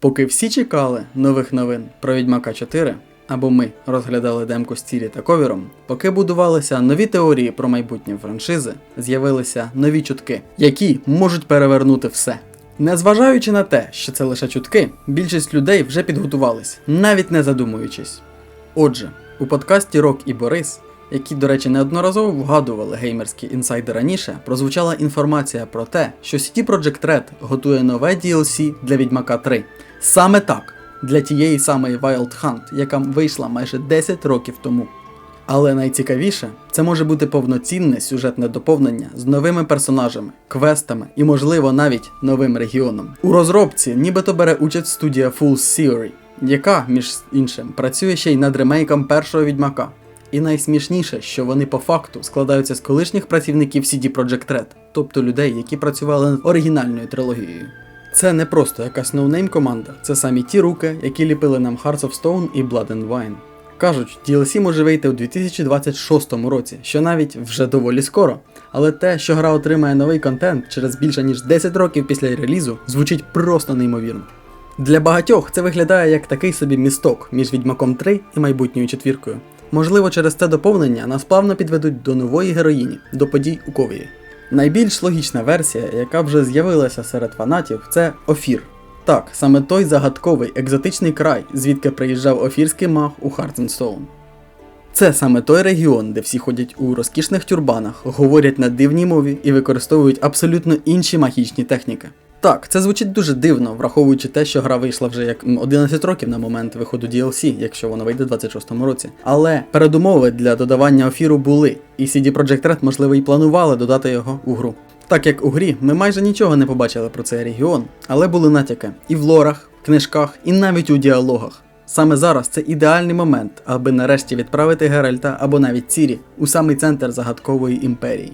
Поки всі чекали нових новин про Відьмака 4, або ми розглядали демку з Цірі та ковіром, поки будувалися нові теорії про майбутнє франшизи, з'явилися нові чутки, які можуть перевернути все. Незважаючи на те, що це лише чутки, більшість людей вже підготувались, навіть не задумуючись. Отже, у подкасті Рок і Борис, які, до речі, неодноразово вгадували геймерські інсайди раніше, прозвучала інформація про те, що CD Projekt Red готує нове DLC для Відьмака 3. Саме так, для тієї самої Wild Hunt, яка вийшла майже 10 років тому. Але найцікавіше, це може бути повноцінне сюжетне доповнення з новими персонажами, квестами і, можливо, навіть новим регіоном. У розробці нібито бере участь студія Fool's Theory, яка, між іншим, працює ще й над ремейком першого відьмака. І найсмішніше, що вони по факту складаються з колишніх працівників CD Projekt Red, тобто людей, які працювали над оригінальною трилогією. Це не просто якась ноунейм команда, це самі ті руки, які ліпили нам Hearts of Stone і Blood and Wine. Кажуть, DLC може вийти у 2026 році, що навіть вже доволі скоро. Але те, що гра отримає новий контент через більше ніж 10 років після релізу, звучить просто неймовірно. Для багатьох це виглядає як такий собі місток між Відьмаком 3 і майбутньою четвіркою. Можливо, через це доповнення нас плавно підведуть до нової героїні, до подій у Ковії. Найбільш логічна версія, яка вже з'явилася серед фанатів, це Офір. Так, саме той загадковий екзотичний край, звідки приїжджав офірський маг у Хартенстоун. Це саме той регіон, де всі ходять у розкішних тюрбанах, говорять на дивній мові і використовують абсолютно інші магічні техніки. Так, це звучить дуже дивно, враховуючи те, що гра вийшла вже як 11 років на момент виходу DLC, якщо воно вийде в 26-му році. Але передумови для додавання ефіру були, і CD Projekt Red, можливо, і планували додати його у гру. Так як у грі ми майже нічого не побачили про цей регіон, але були натяки і в лорах, книжках, і навіть у діалогах. Саме зараз це ідеальний момент, аби нарешті відправити Геральта або навіть Цірі у самий центр загадкової імперії.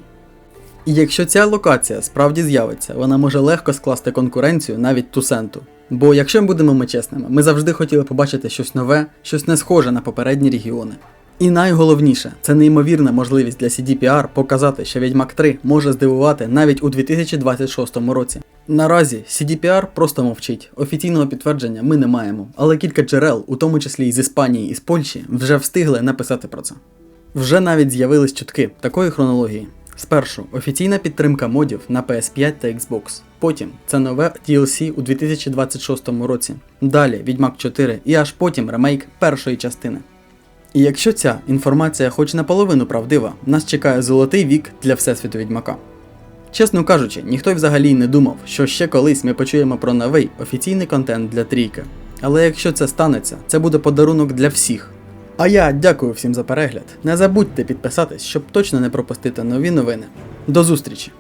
І якщо ця локація справді з'явиться, вона може легко скласти конкуренцію навіть Тусенту. Бо якщо ми будемо ми чесними, ми завжди хотіли побачити щось нове, щось не схоже на попередні регіони. І найголовніше, це неймовірна можливість для CDPR показати, що Відьмак 3 може здивувати навіть у 2026 році. Наразі CDPR просто мовчить, офіційного підтвердження ми не маємо, але кілька джерел, у тому числі і з Іспанії і з Польщі, вже встигли написати про це. Вже навіть з'явились чутки такої хронології. Спершу офіційна підтримка модів на PS5 та Xbox. Потім це нове DLC у 2026 році. Далі Відьмак 4 і аж потім ремейк першої частини. І якщо ця інформація хоч наполовину правдива, нас чекає золотий вік для Всесвіту Відьмака. Чесно кажучи, ніхто й взагалі не думав, що ще колись ми почуємо про новий офіційний контент для трійки. Але якщо це станеться, це буде подарунок для всіх. А я дякую всім за перегляд. Не забудьте підписатись, щоб точно не пропустити нові новини. До зустрічі!